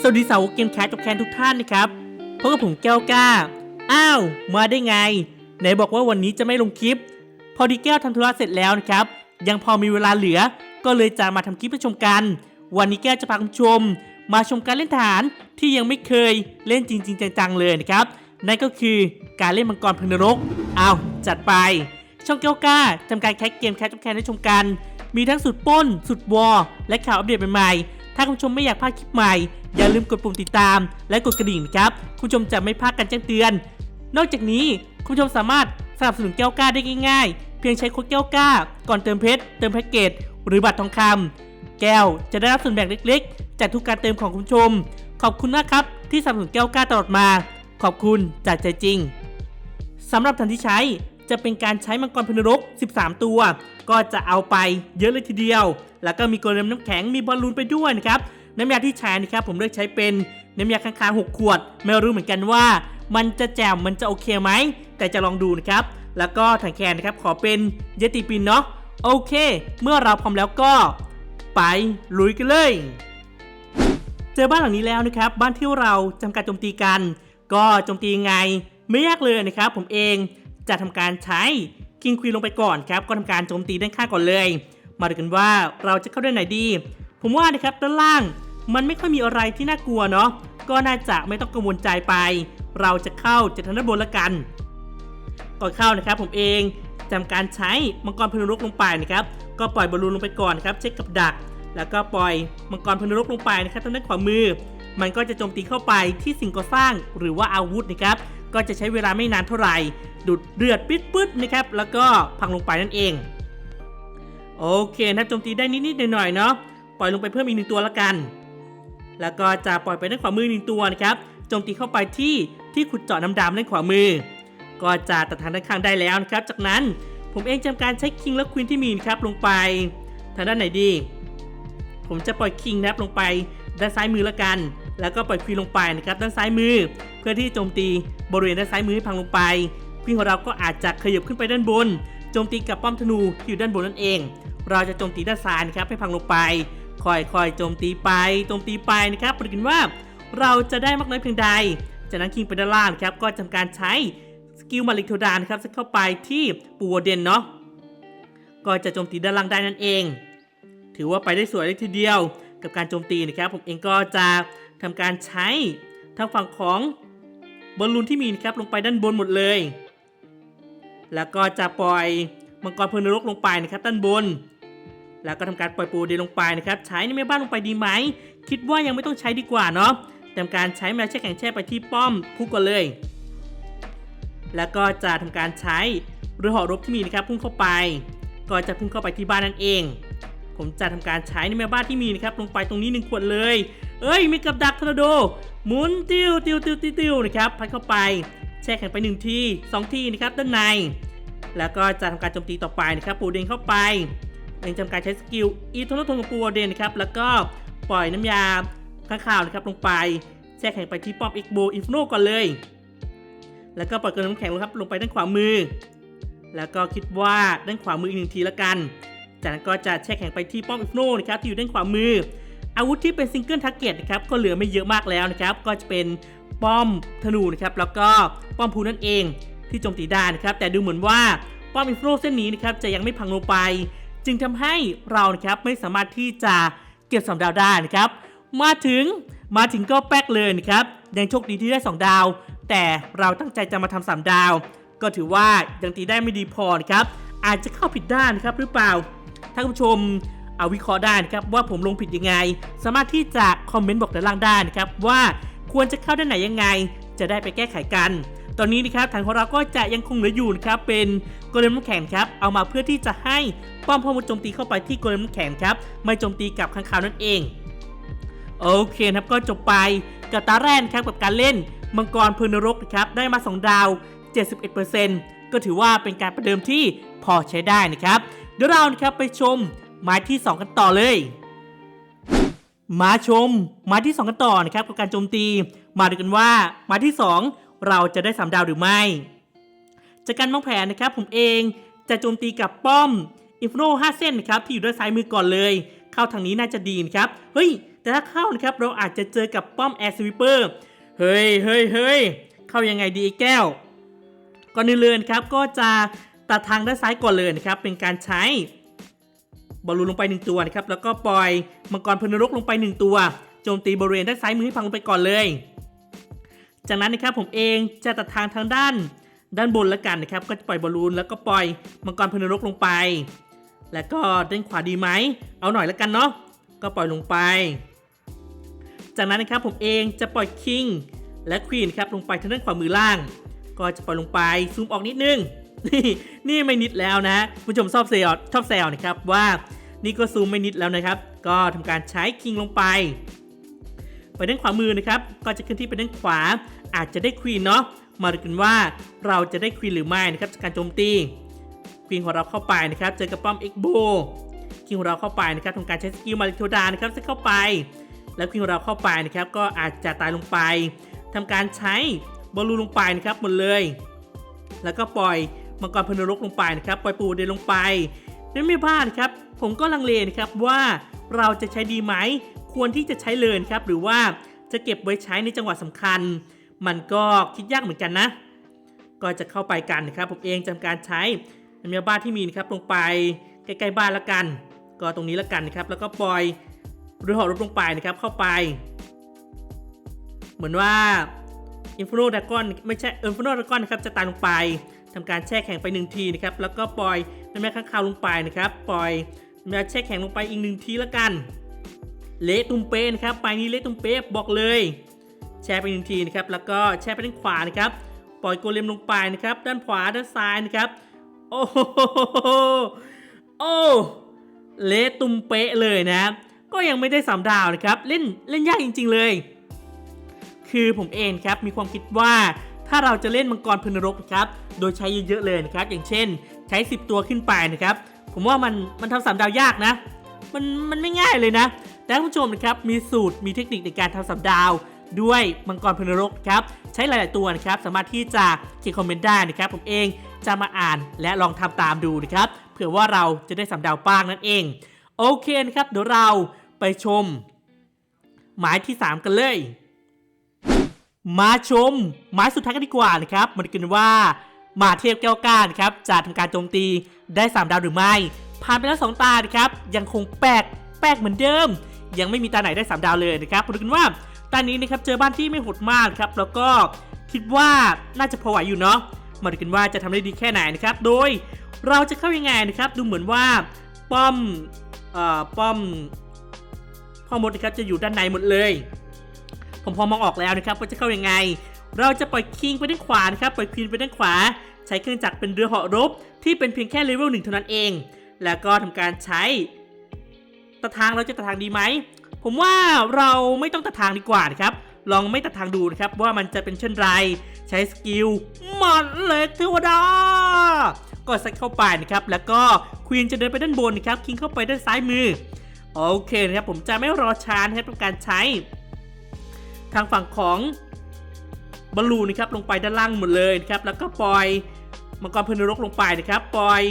สวัสดีสาวเกมแคสกับแคนทุกท่านนะครับพบกับผมแก้วกล้า อ้าว มาได้ไง ไหนบอกว่าวันนี้จะไม่ลงคลิป พอดีแก้วทำธุระเสร็จแล้วนะครับ ยังพอมีเวลาเหลือ ก็เลยจะมาทำคลิปให้ชมกัน วันนี้แก้วจะพาคุณชม มาชมการเล่นทหารที่ยังไม่เคยเล่นจริง ๆ จังๆเลยนะครับ นั่นก็คือการเล่นมังกรพนรกเอาวจัดไป ช่องแก้วกล้าทำการแคสเกมแคสกับแคนให้ชมกัน มีทั้งสุดป้น สุดวอลและข่าวอัปเดตใหม่ๆ ถ้าคุณผู้ชมไม่อยากพลาดคลิปใหม่ อย่าลืมกดปุ่มติดตาม และกดกระดิ่งนะครับ คุณผู้ชมจะไม่พลาดการแจ้งเตือน นอกจากนี้คุณผู้ชมสามารถสนับสนุนแก้วกล้าได้ง่ายๆ เพียงใช้โค้ดแก้วกล้า ก่อนเติมเพชร เติมแพ็กเกจ หรือบัตรทองคำแก้วจะได้รับส่วนแบ่งเล็กๆ จากทุกการเติมของคุณผู้ชม ขอบคุณนะครับที่สนับสนุนแก้วกล้าตลอดมา ขอบคุณจากใจจริงสำหรับฐานที่ใช้จะเป็นการใช้มังกรพนรก 13 ตัว ก็จะเอาไปเยอะเลยทีเดียว แล้วก็มีโกเลมน้ำแข็งมีบอลลูนไปด้วยนะครับน้ำยาที่ใช้นะครับผมเลือกใช้เป็นน้ำยาค้างคาว6ขวด ไม่รู้เหมือนกันว่า มันจะแจ่มมันจะโอเคไหม แต่จะลองดูนะครับ แล้วก็ถังแคนนะครับขอเป็นเยติปินเนาะโอเค เมื่อเราพร้อมแล้วก็ ไปลุยกันเลย เจอบ้านหลังนี้แล้วนะครับ บ้านที่เราจำการโจมตีกัน ก็โจมตียังไงไม่ยากเลยนะครับ ผมเองจะทำการใช้ คิงควีนลงไปก่อนครับ ก็ทำการโจมตีด้านข้างก่อนเลย มาดูกันว่าเราจะเข้าด้านไหนดี ผมว่านะครับด้านล่างมันไม่ค่อยมีอะไรที่น่ากลัวเนาะก็น่าจะไม่ต้องกังวลใจไป เราจะเข้าจากทางด้านบนละกันก่อนเข้านะครับผมเองจำการใช้มังกรพนรกลงไปนะครับ ก็ปล่อยบอลลูนลงไปก่อนครับ เช็คกับดัก แล้วก็ปล่อยมังกรพนรกลงไปนะครับทางด้านขวามือ มันก็จะโจมตีเข้าไปที่สิ่งก่อสร้างหรือว่าอาวุธนะครับ ก็จะใช้เวลาไม่นานเท่าไหร่ ดูดเลือดปิดปึ๊ดนะครับ แล้วก็พังลงไปนั่นเอง โอเคนะครับโจมตีได้นิดๆหน่อยๆเนาะปล่อยลงไปเพิ่มอีกหนึ่งตัวละกัน แล้วก็จะปล่อยไปด้านขวามือหนึ่งตัวนะครับโจมตีเข้าไปที่ที่ขุดเจาะน้ำดำด้านขวามือ ก็จะตัดทางด้านข้างได้แล้วนะครับ จากนั้นผมเองจำการใช้คิงและควีนที่มีนะครับลงไปทางด้านไหนดี ผมจะปล่อยคิงนะครับลงไปด้านซ้ายมือละกัน แล้วก็ปล่อยควีนลงไปนะครับด้านซ้ายมือ เพื่อที่โจมตีบริเวณด้านซ้ายมือให้พังลงไปควีนของเราก็อาจจะขยับขึ้นไปด้านบนโจมตีกับป้อมธนูที่อยู่ด้านบนนั่นเอง เราจะโจมตีด้านซ้ายนะครับให้พังลงไปค่อยๆโจมตีไปโจมตีไปนะครับปรากฏว่าเราจะได้มากน้อยเพียงใด จากนั้นคิงไปด้านล่างครับก็ทำการใช้สกิลมาลิกโทดานครับเข้าไปที่ปูวเดนเนาะก็จะโจมตีด้านล่างได้นั่นเอง ถือว่าไปได้สวยเลยทีเดียว กับการโจมตีนะครับ ผมเองก็จะ ทำการใช้ทางฝั่งของบอลลูนที่มีนะครับลงไปด้านบนหมดเลย แล้วก็จะปล่อยมังกรเพลิงนรกลงไปนะครับด้านบน แล้วก็ทำการปล่อยปูเดลงไปนะครับใช้ในแม่บ้านลงไปดีไหม คิดว่ายังไม่ต้องใช้ดีกว่าเนาะทำการใช้แมวแช่แข็งแช่ไปที่ป้อมพุ่ก่อนเลย แล้วก็จะทำการใช้เรือเหอรบที่มีนะครับพุ่งเข้าไป ก็จะพุ่งเข้าไปที่บ้านนั่นเอง ผมจะทำการใช้ในแม่บ้านที่มีนะครับลงไปตรงนี้หนึ่งขวดเลย เอ้ยมีกับดักทอร์นาโด หมุนติ้วติ้วติ้วติ้วติ้วนะครับพัดเข้าไปแช่แข็งไปหนึ่งทีสองทีนะครับด้านใน แล้วก็จะทำการโจมตีต่อไปนะครับปูเดนเข้าไปเองทำการใช้สกิลอีโทนทงกับปูเดนนะครับแล้วก็ปล่อยน้ำยาข้างข่าวนะครับลงไปแช่แข็งไปที่ป้อมอีกโบอินฟโนก่อนเลย แล้วก็ปล่อยกระน้ำแข็งลงครับลงไปด้านขวามือ แล้วก็คิดว่าด้านขวามืออีกหนึ่งทีละกัน จากนั้นก็จะแช่แข็งไปที่ป้อมอินฟโนนะครับที่อยู่ด้านขวามือ อาวุธที่เป็นซิงเกิลทาร์เก็ตนะครับก็เหลือไม่เยอะมากแล้วนะครับ ก็จะเป็นป้อมธนูนะครับแล้วก็ป้อมพูนั่นเองที่โจมตีได้นะครับ แต่ดูเหมือนว่าป้อมอินฟโนเส้นนี้นะครับจะยังไม่พังลงไป จึงทำให้เรานะครับไม่สามารถที่จะเก็บสองดาวได้นะครับ มาถึงมาถึงก็แป๊กเลยนะครับยังโชคดีที่ได้ 2 ดาว แต่เราตั้งใจจะมาทำสามดาว ก็ถือว่ายังตีได้ไม่ดีพอนะครับอาจจะเข้าผิดด้านนะครับหรือเปล่าท่านผู้ชม เอาวิเคราะห์ได้นะครับว่าผมลงผิดยังไง สามารถที่จะคอมเมนต์บอกด้านล่างได้นะครับว่าควรจะเข้าด้านไหนยังไง จะได้ไปแก้ไขกัน ตอนนี้นะครับทางของเราก็จะยังคงเหลืออยู่นะครับเป็นโกเลมน้ำแข็งครับเอามาเพื่อที่จะให้ป้อมพอมนโจมตีเข้าไปที่โกเลมน้ำแข็งครับไม่โจมตีกับข้างคาวนั่นเองโอเคครับก็จบไปกับตาแรนครับกับการเล่นมังกรเพลิงนรกนะครับได้มา 2 ดาว 71%ก็ถือว่าเป็นการประเดิมที่พอใช้ได้นะครับ เดี๋ยวเรานะครับไปชม ไม้ที่ 2 กันต่อเลย มาชมไม้ที่ 2 กันต่อนะครับกับการโจมตี มาดูกันว่าไม้ที่ 2 เราจะได้ 3 ดาวหรือไม่ จากการวางแผนนะครับผมเองจะโจมตีกับป้อมอินฟโน5เส้นนะครับที่อยู่ด้านซ้ายมือก่อนเลย เข้าทางนี้น่าจะดีนะครับเฮ้ยแต่ถ้าเข้านะครับเราอาจจะเจอกับป้อมแอร์สวิปเปอร์เฮ้ยเฮ้ยเฮ้ยเข้ายังไงดีไอ้แก้วก่อนอื่นเลยนะครับก็จะตัดทางด้านซ้ายก่อนเลยนะครับเป็นการใช้ บอลลูนลงไปหนึ่งตัวนะครับ แล้วก็ปล่อยมังกรพลนรกลงไปหนึ่งตัว โจมตีบริเวณด้านซ้ายมือให้พังลงไปก่อนเลย จากนั้นนะครับผมเองจะตัดทางทางด้าน ด้านบนแล้วกันนะครับ ก็จะปล่อยบอลลูนแล้วก็ปล่อยมังกรพลนรกลงไป แล้วก็ด้านขวาดีไหม เอาหน่อยแล้วกันเนาะ ก็ปล่อยลงไป จากนั้นนะครับผมเองจะปล่อยคิงและควีนครับลงไปทางด้านขวามือล่าง ก็จะปล่อยลงไปซูมออกนิดนึงนี่นี่ไม่นิดแล้วนะผู้ชมชอบเซลชอบแซวนะครับว่า นี่ก็ซูมไม่นิดแล้วนะครับ ก็ทำการใช้คิงลงไป ไปด้านขวามือนะครับ ก็จะขึ้นที่ไปด้านขวา อาจจะได้ควีนเนาะ มาดูกันว่าเราจะได้ควีนหรือไม่นะครับจากการโจมตี ควีนของเราเข้าไปนะครับ เจอกับป้อมเอ็กโบคิงของเราเข้าไปนะครับทำการใช้สกิลมาริโทดานะครับจะเข้าไป แล้วควีนของเราเข้าไปนะครับ ก็อาจจะตายลงไปทำการใช้บอลลูนลงไปนะครับหมดเลย แล้วก็ปล่อยมังกรพนรกลงไปนะครับ ปล่อยปูเดนลงไป นั่นไม่พลาดนครับ ผมก็ลังเลนะครับว่าเราจะใช้ดีไหม ควรที่จะใช้เลยนะครับ หรือว่าจะเก็บไว้ใช้ในจังหวะสำคัญ มันก็คิดยากเหมือนกันนะ ก็จะเข้าไปกันนะครับ ผมเองจะทำการใช้น้ำยาบ้านที่มีนะครับลงไปใกล้ๆบ้านละกัน ก็ตรงนี้ละกันนะครับ แล้วก็ปล่อยเรือหอรบลงไปนะครับเข้าไป เหมือนว่า อินฟิโนดากอนไม่ใช่อินฟิโนดากอนนะครับจะตายลงไปทำการแช่แข็งไปหนึ่งทีนะครับแล้วก็ปล่อยน้ำยาข้างคาวลงไปนะครับปล่อยน้ำยาแช่แข็งลงไปอีกหนึ่งทีละกัน เละตุ้มเป๊ะนะครับไปนี้เละตุ้มเป๊ะบอกเลย แช่ไปหนึ่งทีนะครับแล้วก็แช่ไปด้านขวานะครับปล่อยโกเลมลงไปนะครับด้านขวาด้านซ้ายนะครับโอ้โหโอ้เละตุ้มเป๊ะเลยนะก็ยังไม่ได้สามดาวนะครับ เล่นเล่นยากจริง ๆ เลย คือผมเองครับมีความคิดว่าถ้าเราจะเล่นมังกรพนรกครับ โดยใช้เยอะๆเลยนะครับ อย่างเช่น ใช้ 10 ตัวขึ้นไปนะครับ ผมว่ามันมันทำสามดาวยากนะ มันมันไม่ง่ายเลยนะ แต่ท่านผู้ชมนะครับมีสูตรมีเทคนิคในการทำสามดาวด้วยมังกรพนรกครับ ใช้หลาย ๆ ตัวนะครับ สามารถที่จะเขียนคอมเมนต์ได้นะครับ ผมเองจะมาอ่านและลองทำตามดูนะครับ เผื่อว่าเราจะได้สามดาวบ้างนั่นเอง โอเคนะครับ เดี๋ยวเราไปชม หมายที่ 3 กันเลย มาชมหมายสุดท้ายกันดีกว่านะครับมาดูกันว่ามาเทพแก้วก้านครับจะทำการโจมตีได้ 3 ดาวหรือไม่ ผ่านไปแล้ว2ตานะครับยังคงแปลกแปลกเหมือนเดิม ยังไม่มีตาไหนได้ 3 ดาวเลยนะครับมาดูกันว่าตานี้นะครับเจอบ้านที่ไม่โหดมากครับแล้วก็คิดว่าน่าจะพอไหวอยู่เนาะมาดูกันว่าจะทำได้ดีแค่ไหนนะครับโดยเราจะเข้ายังไงนะครับ ดูเหมือนว่าป้อมเอ่อป้อมพ่อมดนะครับจะอยู่ด้านในหมดเลย ผมพอมองออกแล้วนะครับว่าจะเข้ายังไง เราจะปล่อยคิงไปด้านขวานะครับปล่อยควีนไปด้านขวา ใช้เครื่องจักรเป็นเรือเหาะรบ ที่เป็นเพียงแค่เลเวลหนึ่งเท่านั้นเอง แล้วก็ทำการใช้ตะทางเราจะตะทางดีไหมผมว่าเราไม่ต้องตะทางดีกว่านะครับลองไม่ตะทางดูนะครับว่ามันจะเป็นเช่นไร ใช้สกิลหมันเล็กเทวดา ก็ใส่เข้าไปนะครับ แล้วก็ควีนจะเดินไปด้านบนนะครับคิงเข้าไปด้านซ้ายมือ โอเคนะครับ ผมจะไม่รอช้านะครับกับการใช้ ทางฝั่งของบอลลูนนะครับลงไปด้านล่างหมดเลยนะครับแล้วก็ปล่อยมังกรพนรกลงไปนะครับปล่อย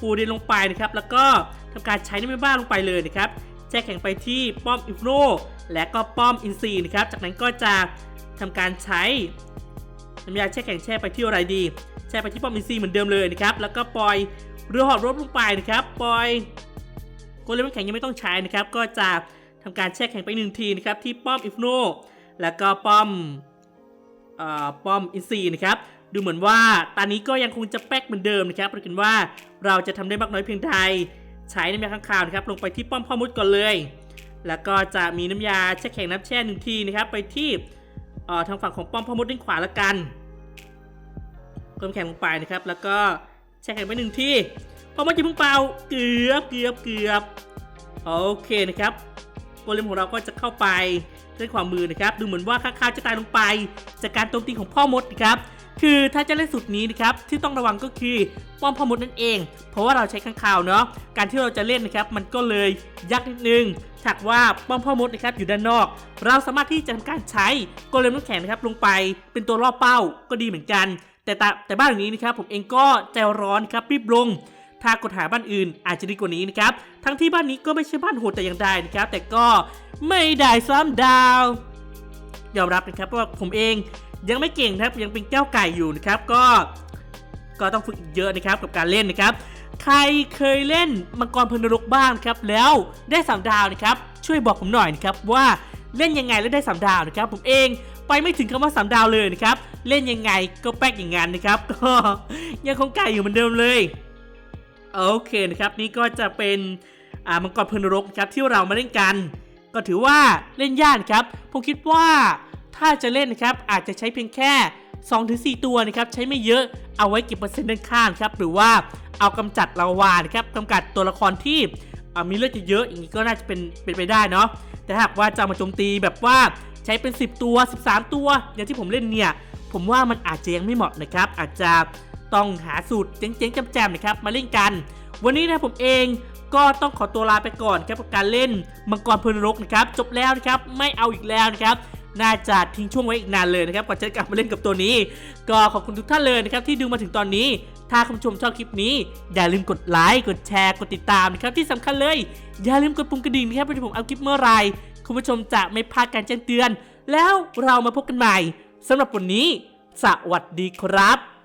ปูเดนลงไปนะครับแล้วก็ทำการใช้น้ำมันบ้าลงไปเลยนะครับแช่แข็งไปที่ป้อมอิฟโนและก็ป้อมอินซีนะครับจากนั้นก็จะทำการใช้น้ำยาแช่แข็งแช่ไปที่อะไรดีแช่ไปที่ป้อมอินซีเหมือนเดิมเลยนะครับแล้วก็ปล่อยเรือหอบรบลงไปนะครับปล่อยโกเลมแข็งยังไม่ต้องใช้นะครับก็จะทำการแช่แข็งไปหนึ่งทีนะครับที่ป้อมอิฟโน แล้วก็ป้อมเอ่อป้อมอินซีนะครับ ดูเหมือนว่าตอนนี้ก็ยังคงจะแป๊กเหมือนเดิมนะครับประกันว่าเราจะทำได้มากน้อยเพียงใดใช้น้ำยาข้างคาวนะครับ ลงไปที่ป้อมพ่อมุดก่อนเลย แล้วก็จะมีน้ำยาแช่แข็งน้ำแช่หนึ่งทีนะครับ ไปที่เอ่อทางฝั่งของป้อมพ่อมุดด้านขวาละกันเพิ่มแข็งลงไปนะครับ แล้วก็แช่แข็งไปหนึ่งทีพ่อมดจะพุ่งเป่าเกือบเกือบเกือบโอเคนะครับ โกเลมของเราก็จะเข้าไปด้วยความมือนะครับ ดูเหมือนว่าข้างๆจะตายลงไป จากการโจมตีของพ่อมดนะครับ คือถ้าจะเล่นสุดนี้นะครับที่ต้องระวังก็คือป้อมพ่อมดนั่นเอง เพราะว่าเราใช้ข้างคาวเนาะ การที่เราจะเล่นนะครับมันก็เลยยากนิดนึงถ้ากว่าป้อมพ่อมดนะครับอยู่ด้านนอก เราสามารถที่จะทำการใช้โกเลมน้ำแข็งนะครับลงไปเป็นตัวล่อเป้าก็ดีเหมือนกัน แต่แต่บ้านหลังนี้นะครับผมเองก็ใจร้อนครับรีบลง ถ้ากดหาบ้านอื่นอาจจะดีกว่านี้นะครับ ทั้งที่บ้านนี้ก็ไม่ใช่บ้านโหดแต่อย่างใดนะครับ แต่ก็ไม่ได้ซ้ำดาว ยอมรับนะครับว่าผมเองยังไม่เก่งนะครับยังเป็นแก้วไก่อยู่นะครับ ก็ก็ต้องฝึกเยอะนะครับกับการเล่นนะครับ ใครเคยเล่นมังกรพนรกบ้างครับ แล้วได้สามดาวนะครับ ช่วยบอกผมหน่อยนะครับว่าเล่นยังไงแล้วได้สามดาวนะครับ ผมเองไปไม่ถึงคำว่าสามดาวเลยนะครับ เล่นยังไงก็แป๊กอย่างนั้นนะครับ ก็ยังคงไก่อยู่เหมือนเดิมเลย โอเคนะครับนี่ก็จะเป็นอ่ามังกรพลนรกครับที่เรามาเล่นกัน ก็ถือว่าเล่นยากครับผมคิดว่าถ้าจะเล่นนะครับอาจจะใช้เพียงแค่ 2-4 ตัวนะครับใช้ไม่เยอะเอาไว้เก็บเปอร์เซ็นต์ด้านข้างครับหรือว่าเอากำจัดลาวานะครับกำจัดตัวละครที่มีเลือดเยอะๆอย่างนี้ก็น่าจะเป็นเป็นไปได้เนาะแต่หากว่าจะมาโจมตีแบบว่าใช้เป็น 10 ตัว 13 ตัว อย่างที่ผมเล่นเนี่ยผมว่ามันอาจจะยังไม่เหมาะนะครับอาจจะ ต้องหาสูตรเจ๋งๆแจมๆนะครับมาเล่นกัน วันนี้นะผมเองก็ต้องขอตัวลาไปก่อนครับกับการเล่นมังกรพลนรกนะครับจบแล้วนะครับไม่เอาอีกแล้วนะครับน่าจะทิ้งช่วงไว้อีกนานเลยนะครับก่อนจะกลับมาเล่นกับตัวนี้ ก็ขอบคุณทุกท่านเลยนะครับที่ดูมาถึงตอนนี้ ถ้าคุณผู้ชมชอบคลิปนี้ อย่าลืมกดไลค์กดแชร์กดติดตามนะครับที่สำคัญเลย อย่าลืมกดปุ่มกระดิ่งนะครับเพื่อผมเอาคลิปเมื่อไรคุณผู้ชมจะไม่พลาดการแจ้งเตือน แล้วเรามาพบกันใหม่สำหรับวันนี้ สวัสดีครับ